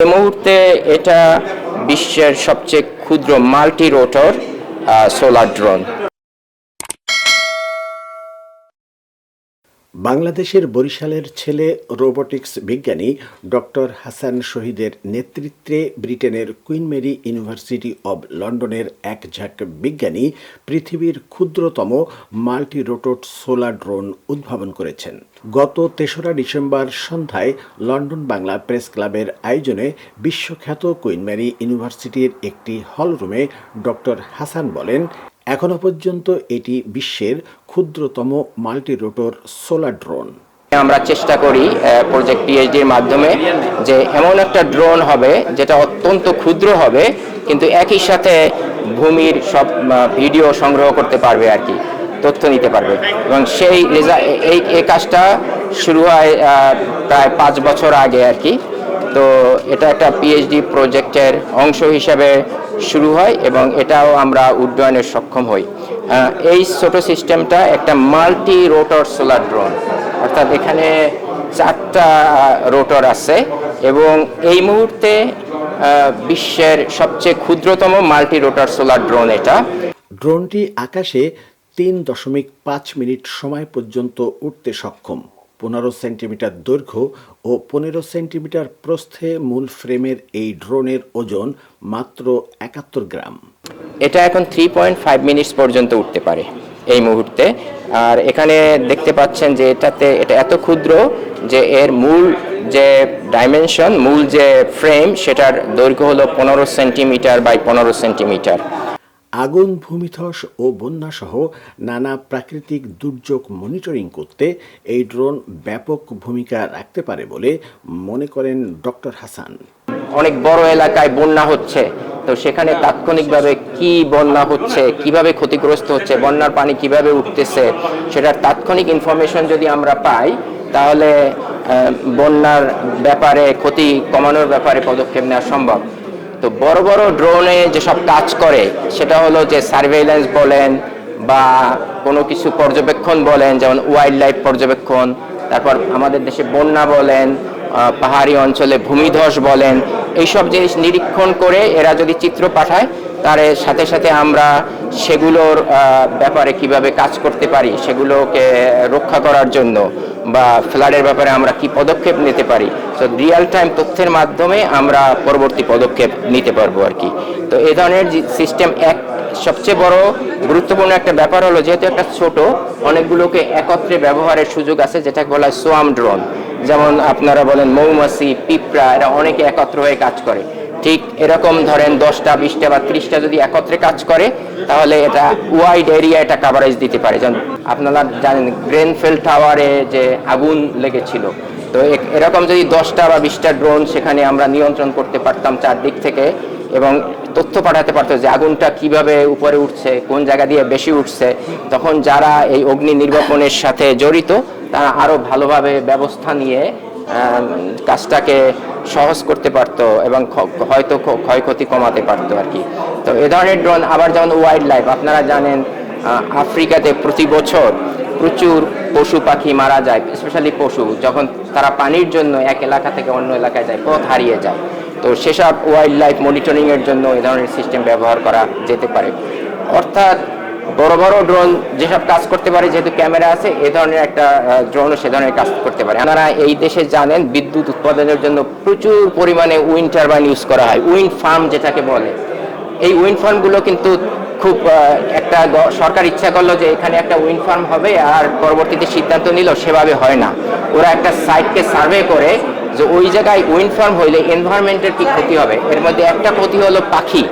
এই মুহূর্তে এটা বিশ্বের সবচেয়ে ক্ষুদ্র মাল্টি রোটর সোলার ড্রোন। বাংলাদেশের বরিশালের ছেলে রোবোটিক্স বিজ্ঞানী ডক্টর হাসান শহীদের নেতৃত্বে ব্রিটেনের কুইন মেরি ইউনিভার্সিটি অব লন্ডনের এক ঝাঁক বিজ্ঞানী পৃথিবীর ক্ষুদ্রতম মাল্টি রোটোট সোলার ড্রোন উদ্ভাবন করেছেন। গত তেসরা ডিসেম্বর সন্ধ্যায় লন্ডন বাংলা প্রেস ক্লাবের আয়োজনে বিশ্বখ্যাত কুইন মেরি ইউনিভার্সিটির একটি হলরুমে ডক্টর হাসান বলেন এখনও পর্যন্ত এটি বিশ্বের ক্ষুদ্রতম মাল্টিরোটর সোলার ড্রোন। আমরা চেষ্টা করি প্রজেক্ট পিএইচডির মাধ্যমে যে এমন একটা ড্রোন হবে যেটা অত্যন্ত ক্ষুদ্র হবে, কিন্তু একই সাথে ভূমির সব ভিডিও সংগ্রহ করতে পারবে আর কি, তথ্য নিতে পারবে। এবং সেই এই এই কাজটা শুরু হয় প্রায় পাঁচ বছর আগে আর কি। তো এটা একটা পিএইচডি প্রজেক্টের অংশ হিসাবে শুরু হয় এবং এটাও আমরা উড্ডয়নে সক্ষম হই। এই ছোট সিস্টেমটা একটা মাল্টি রোটর সোলার ড্রোন। অর্থাৎ এখানে চারটা রোটর আছে এবং এই মুহূর্তে বিশ্বের সবচেয়ে ক্ষুদ্রতম মাল্টি রোটর সোলার ড্রোন এটা। ড্রোনটি আকাশে তিন দশমিক পাঁচ মিনিট সময় পর্যন্ত উঠতে সক্ষম। পনেরো সেন্টিমিটার দৈর্ঘ্য ও পনেরো সেন্টিমিটার প্রস্থে মূল ফ্রেমের এই ড্রোনের ওজন মাত্র একাত্তর গ্রাম। এটা এখন থ্রি পয়েন্ট ফাইভ মিনিটস পর্যন্ত উঠতে পারে এই মুহূর্তে। আর এখানে দেখতে পাচ্ছেন যে এটাতে, এটা এত ক্ষুদ্র যে এর মূল যে ডাইমেনশন মূল যে ফ্রেম সেটার দৈর্ঘ্য হলো পনেরো সেন্টিমিটার বাই পনেরো সেন্টিমিটার। আগুন, ভূমিধস ও বন্যাসহ নানা প্রাকৃতিক দুর্যোগ মনিটরিং করতে এই ড্রোন ব্যাপক ভূমিকা রাখতে পারে বলে মনে করেন ডক্টর হাসান। অনেক বড় এলাকায় বন্যা হচ্ছে, তো সেখানে তাৎক্ষণিকভাবে কি বন্যা হচ্ছে, কীভাবে ক্ষতিগ্রস্ত হচ্ছে, বন্যার পানি কীভাবে উঠতেছে, সেটার তাৎক্ষণিক ইনফরমেশন যদি আমরা পাই, তাহলে বন্যার ব্যাপারে, ক্ষতি কমানোর ব্যাপারে পদক্ষেপ নেওয়া সম্ভব। তো বড় বড় ড্রোনে যেসব কাজ করে, সেটা হলো যে সার্ভেইলেন্স বলেন বা কোনো কিছু পর্যবেক্ষণ বলেন, যেমন ওয়াইল্ড লাইফ পর্যবেক্ষণ, তারপর আমাদের দেশে বন্যা বলেন পাহাড়ি অঞ্চলে ভূমিধস বলেন, এইসব জিনিস নিরীক্ষণ করে এরা যদি চিত্র পাঠায় তার সাথে সাথে আমরা সেগুলোর ব্যাপারে কীভাবে কাজ করতে পারি, সেগুলোকে রক্ষা করার জন্য বা ফ্লাডের ব্যাপারে আমরা কি পদক্ষেপ নিতে পারি। তো রিয়েল টাইম তথ্যের মাধ্যমে আমরা পরবর্তী পদক্ষেপ নিতে পারব আর কি। তো এ ধরনের সিস্টেম এক, সবচেয়ে বড় গুরুত্বপূর্ণ একটা ব্যাপার হলো, যেহেতু একটা ছোট, অনেকগুলোকে একত্রে ব্যবহারের সুযোগ আছে, যেটাকে বলা হয় সোয়াম ড্রোন যেমন আপনারা বলেন মৌমাছি, পিঁপড়া, এরা অনেকে একত্র হয়ে কাজ করে। ঠিক এরকম ধরেন দশটা, বিশটা বা ত্রিশটা যদি একত্রে কাজ করে, তাহলে এটা ওয়াইড এরিয়া এটা কাভারেজ দিতে পারে। যেমন আপনারা জানেন গ্রেনফেল টাওয়ারে যে আগুন লেগেছিল। তো এরকম যদি দশটা বা বিশটা ড্রোন সেখানে আমরা নিয়ন্ত্রণ করতে পারতাম চারদিক থেকে এবং তথ্য পাঠাতে পারতো যে আগুনটা কীভাবে উপরে উঠছে, কোন জায়গা দিয়ে বেশি উঠছে, তখন যারা এই অগ্নি নির্বাপনের সাথে জড়িত, তারা আরও ভালোভাবে ব্যবস্থা নিয়ে কাজটাকে সহজ করতে পারতো এবং হয়তো ক্ষয়ক্ষতি কমাতে পারতো আর কি। তো এ ধরনের ড্রোন আবার যেমন ওয়াইল্ড লাইফ আপনারা জানেন আফ্রিকাতে প্রতি বছর প্রচুর পশু পাখি মারা যায় স্পেশালি পশু, যখন তারা পানির জন্য এক এলাকা থেকে অন্য এলাকায় যায়, পথ হারিয়ে যায়। তো সেসব ওয়াইল্ড লাইফ মনিটরিংয়ের জন্য এ ধরনের সিস্টেম ব্যবহার করা যেতে পারে। অর্থাৎ বড় বড় ড্রোন যেসব কাজ করতে পারে, যেহেতু ক্যামেরা আছে, এ ধরনের একটা ড্রোনও সে ধরনের কাজ করতে পারে। আপনারা এই দেশে জানেন, বিদ্যুৎ উৎপাদনের জন্য প্রচুর পরিমাণে উইন্ড টারবাইন ইউজ করা হয় উইন্ড ফার্ম যেটাকে বলে। এই উইন্ড ফার্মগুলো কিন্তু খুব একটা সরকার ইচ্ছা করল যে এখানে একটা উইন্ড ফার্ম হবে, আর পরবর্তীতে সিদ্ধান্ত নিল, সেভাবে হয় না। ওরা একটা সাইটকে সার্ভে করে যে ওই জায়গায় উইন্ড ফার্ম হইলে এনভায়রনমেন্টের কি ক্ষতি হবে। এর মধ্যে একটা ক্ষতি হলো পাখি।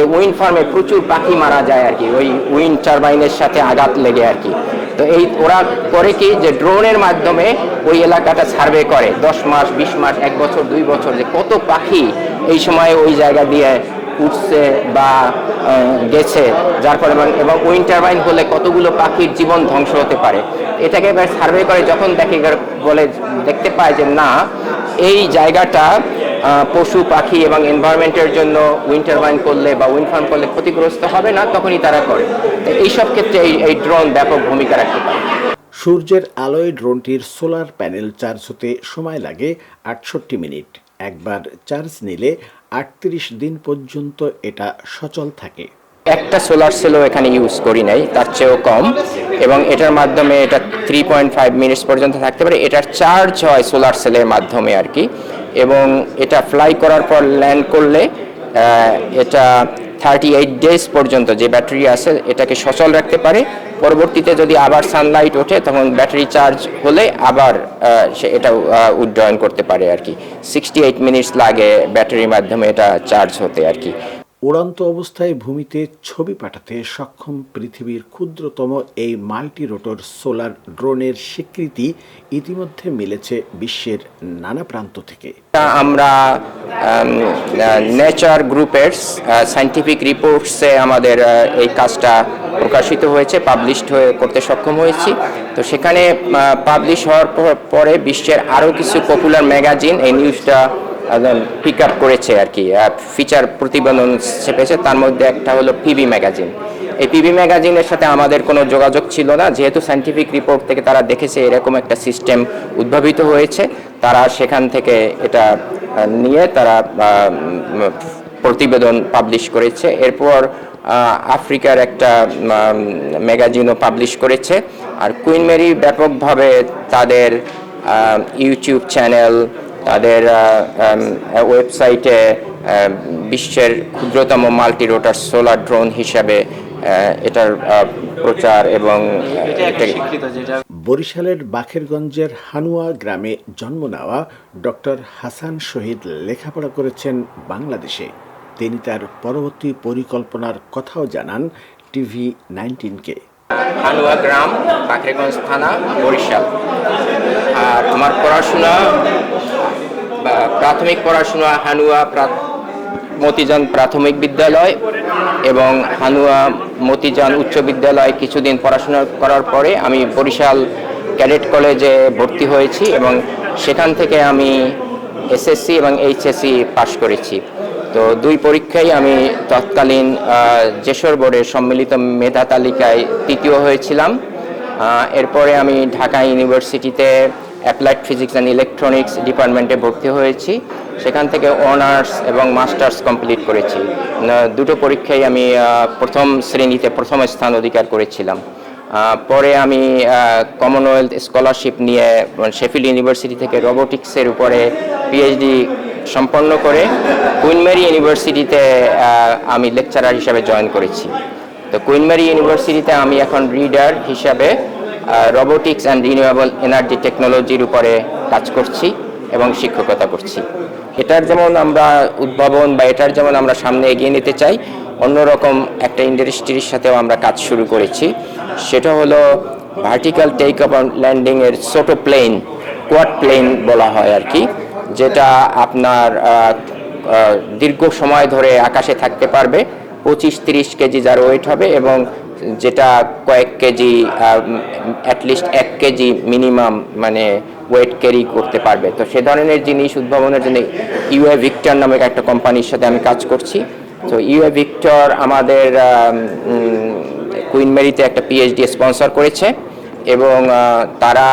যে উইন্ড ফার্মে প্রচুর পাখি মারা যায় আর কি, ওই উইন্ড টারবাইনের সাথে আঘাত লেগে আর কি। তো এই ওরা করে কি যে ড্রোনের মাধ্যমে ওই এলাকাটা সার্ভে করে, দশ মাস, বিশ মাস, এক বছর, দুই বছর, যে কত পাখি এই সময় ওই জায়গা দিয়ে উঠছে বা গেছে, যার ফলে এবং- এবং উইন্ড টারবাইন হলে কতগুলো পাখির জীবন ধ্বংস হতে পারে। এটাকে এবার সার্ভে করে, যখন দেখে বলে, দেখতে পায় যে না, এই জায়গাটা পশু পাখি এবং এনভায়রনমেন্টের জন্য উইন্ড টারবাইন করলে বা উইন্ড ফার্ম করলে ক্ষতিগ্রস্ত হবে না তখনই তারা করে। এইসব ক্ষেত্রে এই এই ড্রোন ব্যাপক ভূমিকা রাখতে পারে। সূর্যের আলোয় ড্রোনটির সোলার প্যানেল চার্জ হতে সময় লাগে আটষট্টি মিনিট। একবার চার্জ নিলে আটত্রিশ দিন পর্যন্ত এটা সচল থাকে। একটা সোলার সেলও এখানে ইউজ করি নাই তার চেয়েও কম। এবং এটার মাধ্যমে এটা থ্রি পয়েন্ট ফাইভ মিনিটস পর্যন্ত থাকতে পারে। এটার চার্জ হয় সোলার সেলের মাধ্যমে আর কি। এবং এটা ফ্লাই করার পর ল্যান্ড করলে এটা থার্টি এইট ডেজ পর্যন্ত যে ব্যাটারি আছে, এটাকে সচল রাখতে পারে। পরবর্তীতে যদি আবার সানলাইট ওঠে, তখন ব্যাটারি চার্জ হলে আবার সে এটা উড্ডয়ন করতে পারে আর কি। সিক্সটি এইট মিনিটস লাগে ব্যাটারির মাধ্যমে এটা চার্জ হতে আর কি। উড়ন্ত অবস্থায় ভূমিতে ছবি পাঠাতে সক্ষম পৃথিবীর ক্ষুদ্রতম এই মাল্টি রোটর সোলার ড্রোনের স্বীকৃতি ইতিমধ্যে মিলেছে বিশ্বের নানা প্রান্ত থেকে। আমরা নেচার গ্রুপের সাইন্টিফিক রিপোর্টসে আমাদের এই কাজটা প্রকাশিত হয়েছে পাবলিশড হয়ে করতে সক্ষম হয়েছি। তো সেখানে পাবলিশ হওয়ার পরে বিশ্বের আরও কিছু পপুলার ম্যাগাজিন এই নিউজটা পিক আপ করেছে আর কি ফিচার প্রতিবেদন ছেপেছে, তার মধ্যে একটা হলো পিবি ম্যাগাজিন এই পিবি ম্যাগাজিনের সাথে আমাদের কোনো যোগাযোগ ছিল না, যেহেতু সাইন্টিফিক রিপোর্ট থেকে তারা দেখেছে এরকম একটা সিস্টেম উদ্ভাবিত হয়েছে, তারা সেখান থেকে এটা নিয়ে তারা প্রতিবেদন পাবলিশ করেছে। এরপর আফ্রিকার একটা ম্যাগাজিনও পাবলিশ করেছে। আর কুইন মেরি ব্যাপকভাবে তাদের ইউটিউব চ্যানেল তাদের ওয়েবসাইটে বিশ্বের ক্ষুদ্রতম মাল্টি রোটার সোলার ড্রোন হিসাবে আহ, এটার প্রচার এবং বরিশালের বাখেরগঞ্জের হানুয়া গ্রামে জন্ম নেওয়া ডক্টর হাসান শহীদ লেখাপড়া করেছেন বাংলাদেশে। তিনি তার পরবর্তী পরিকল্পনার কথাও জানান টিভি নাইনটিনকে। হানুয়া গ্রাম বাখেরগঞ্জ থানা বরিশাল। আর আমার পড়াশোনা প্রাথমিক পড়াশোনা হানুয়া মতিজান প্রাথমিক বিদ্যালয় এবং হানুয়া মতিজান উচ্চ বিদ্যালয় কিছুদিন পড়াশোনা করার পরে আমি বরিশাল ক্যাডেট কলেজে ভর্তি হয়েছি এবং সেখান থেকে আমি এসএসসি এবং এইচএসসি পাশ করেছি। তো দুই পরীক্ষায় আমি তৎকালীন যশোর বোর্ডের সম্মিলিত মেধা তালিকায় তৃতীয় হয়েছিলাম। এরপরে আমি ঢাকা ইউনিভার্সিটিতে অ্যাপ্লাইড ফিজিক্স অ্যান্ড ইলেকট্রনিক্স ডিপার্টমেন্টে ভর্তি হয়েছি। সেখান থেকে অনার্স এবং মাস্টার্স কমপ্লিট করেছি। দুটো পরীক্ষায় আমি প্রথম শ্রেণীতে প্রথম স্থান অধিকার করেছিলাম। পরে আমি কমনওয়েলথ স্কলারশিপ নিয়ে শেফিল্ড ইউনিভার্সিটি থেকে রোবোটিক্সের উপরে পিএইচডি সম্পন্ন করে কুইনমেরি ইউনিভার্সিটিতে আমি লেকচারার হিসাবে জয়েন করেছি। তো কুইনমেরি ইউনিভার্সিটিতে আমি এখন রিডার হিসাবে রোবোটিক্স অ্যান্ড রিনিউয়েবল এনার্জি টেকনোলজির উপরে কাজ করছি এবং শিক্ষকতা করছি। এটার যেমন আমরা উদ্ভাবন বা এটার যেমন আমরা সামনে এগিয়ে নিতে চাই, অন্যরকম একটা ইন্ডাস্ট্রির সাথেও আমরা কাজ শুরু করেছি। সেটা হলো ভার্টিক্যাল টেক আপ ল্যান্ডিং এর ছোট প্লেন কোয়াড প্লেন বলা হয় আর কি, যেটা আপনার দীর্ঘ সময় ধরে আকাশে থাকতে পারবে, পঁচিশ তিরিশ কেজি যার ওয়েট হবে এবং যেটা কয়েক কেজি অ্যাটলিস্ট এক কেজি মিনিমাম মানে ওয়েট ক্যারি করতে পারবে। তো সে ধরনের জিনিস উদ্ভাবনের জন্য ইউএ ভিক্টর নামক একটা কোম্পানির সাথে আমি কাজ করছি। তো ইউএ ভিক্টর আমাদের কুইন মেরিতে একটা পিএইচডি স্পন্সর করেছে এবং তারা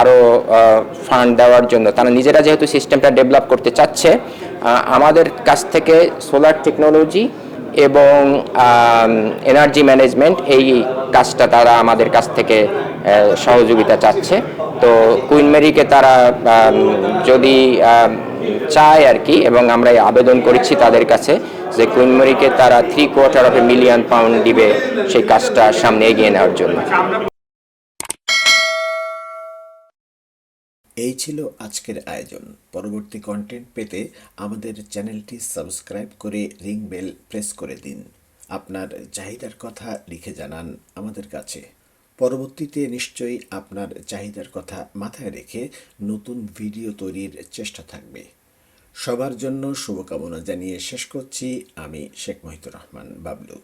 আরও ফান্ড দেওয়ার জন্য, তারা নিজেরা যেহেতু সিস্টেমটা ডেভেলপ করতে চাচ্ছে আমাদের কাছ থেকে সোলার টেকনোলজি এবং এনার্জি ম্যানেজমেন্ট এই কাজটা তারা আমাদের কাছ থেকে সহযোগিতা চাচ্ছে। তো কুইন মেরিকে তারা যদি চায় আর কি, এবং আমরা আবেদন করেছি তাদের কাছে যে কুইন মেরিকে তারা three quarter of a million pound দিবে সেই কাজটা সামনে এগিয়ে নেওয়ার জন্য। এই ছিল আজকের আয়োজন। পরবর্তী কন্টেন্ট পেতে আমাদের চ্যানেলটি সাবস্ক্রাইব করে রিং বেল প্রেস করে দিন। আপনার চাহিদার কথা লিখে জানান আমাদের কাছে। পরবর্তীতে নিশ্চয়ই আপনার চাহিদার কথা মাথায় রেখে নতুন ভিডিও তৈরির চেষ্টা থাকবে। সবার জন্য শুভকামনা জানিয়ে শেষ করছি। আমি শেখ মহিতুর রহমান, বাবলু।